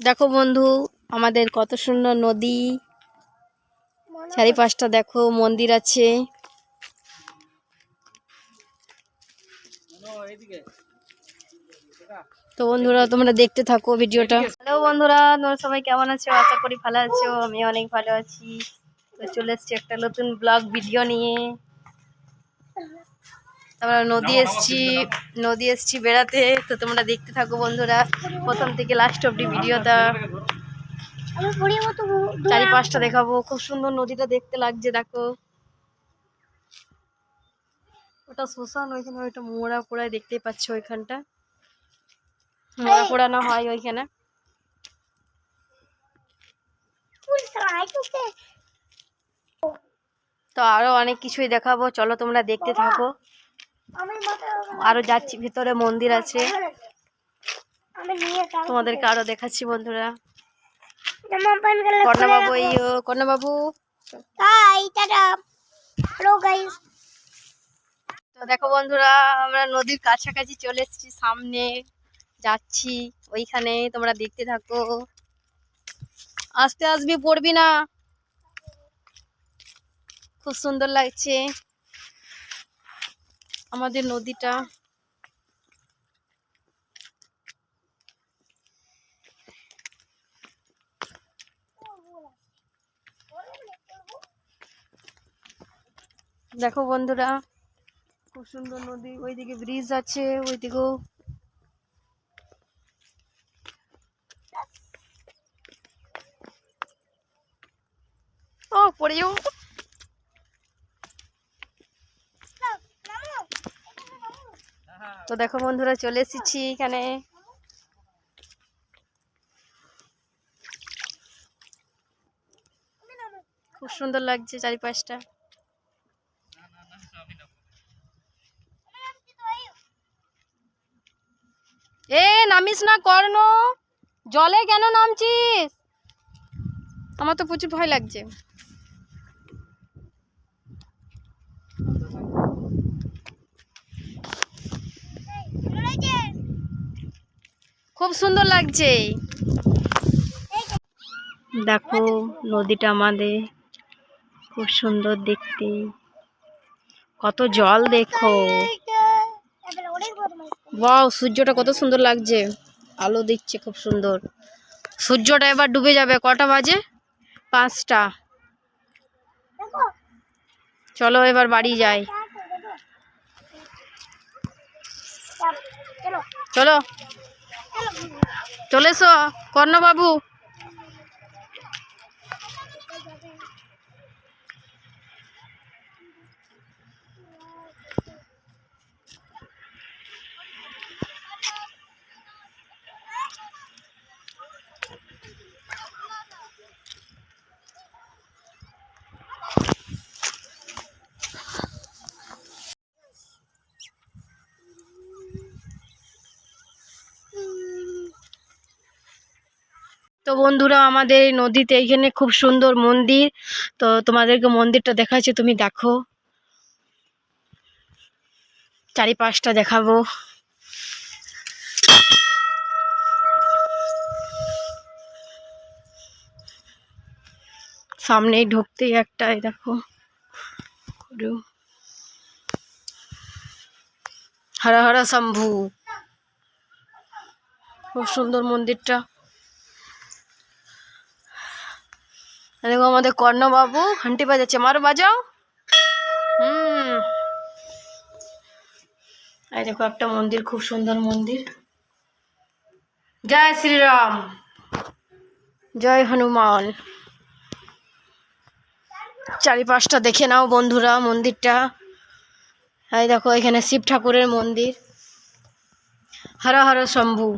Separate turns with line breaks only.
দেখো বন্ধু, আমাদের কত সুন্দর নদী। চারিপাশটা দেখো, মন্দির আছে। তো বন্ধুরা, তোমরা দেখতে থাকো ভিডিওটা। হ্যালো বন্ধুরা, তোমরা সবাই কেমন আছো? আশা করি ভালো আছো আমি অনেক ভালো আছি। তো চলে এসছি একটা নতুন ব্লগ ভিডিও নিয়ে। আমরা নদী এসছি নদী এসছি বেড়াতে। তো তোমরা দেখতে থাকো বন্ধুরা প্রথম থেকে লাস্ট অব্দি ভিডিওটা। চারিপাশটা দেখাবো খুব সুন্দর নদীটা দেখতে লাগছে দেখো। ওটা শ্মশান ওইখানে ওইটা মোড়া পোড়ায় দেখতেই পাচ্ছ ওইখানটা। মোড়া পোড়ানো হয় ওইখানে।
ফুল চাই তোকে।
তো আরও অনেক কিছুই দেখাবো চলো তোমরা দেখতে থাকো। আরও যাচ্ছি ভিতরে মন্দির আছে। তোমাদেরকে আরও দেখাচ্ছি বন্ধুরা।
টাটা। হ্যালো গাইস
তো দেখো বন্ধুরা আমরা নদীর কাছাকাছি চলে এসেছি সামনে যাচ্ছি। ওইখানে তোমরা দেখতে থাকো। আস্তে আসবি পড়বি না। খুব সুন্দর লাগছে। আমাদের নদীটা। দেখো বন্ধুরা খুব সুন্দর নদী। ওইদিকে ব্রিজ আছে ওইদিকেও ও পড়ে যাব। তো দেখো বন্ধুরা চলে এসেছি এখানে। খুব সুন্দর লাগছে চারিপাশটা। এ, নামিস না, কর্ণ। জলে কেন নামছিস? আমার তো প্রচুর ভয় লাগছে। খুব সুন্দর লাগছে। দেখো, নদীটা আমাদের খুব সুন্দর দেখতে। কত জল দেখো। ওয়াও সূর্যটা কত সুন্দর লাগছে। আলো দিচ্ছে খুব সুন্দর। সূর্যটা এবার ডুবে যাবে। কটা বাজে? পাঁচটা। চলো এবার বাড়ি যাই।
চলো।
চলো চলে এসো কর্ণবাবু? তো বন্ধুরা, আমাদের নদীতে এইখানে খুব সুন্দর মন্দির। তো তোমাদেরকে মন্দিরটা দেখাচ্ছি, তুমি দেখো। চারিপাশটা দেখাবো। সামনেই ঢুকতেই একটা দেখো হরা হরা শম্ভু। খুব সুন্দর মন্দিরটা। দেখো আমাদের কর্ণবাবু ঘন্টি বাজাচ্ছে মারো বাজাও হুম এই দেখো একটা মন্দির খুব সুন্দর মন্দির জয় শ্রীরাম জয় হনুমান চারিপাশটা দেখে নাও বন্ধুরা মন্দিরটা এই দেখো এখানে শিব ঠাকুরের মন্দির হর হর শম্ভু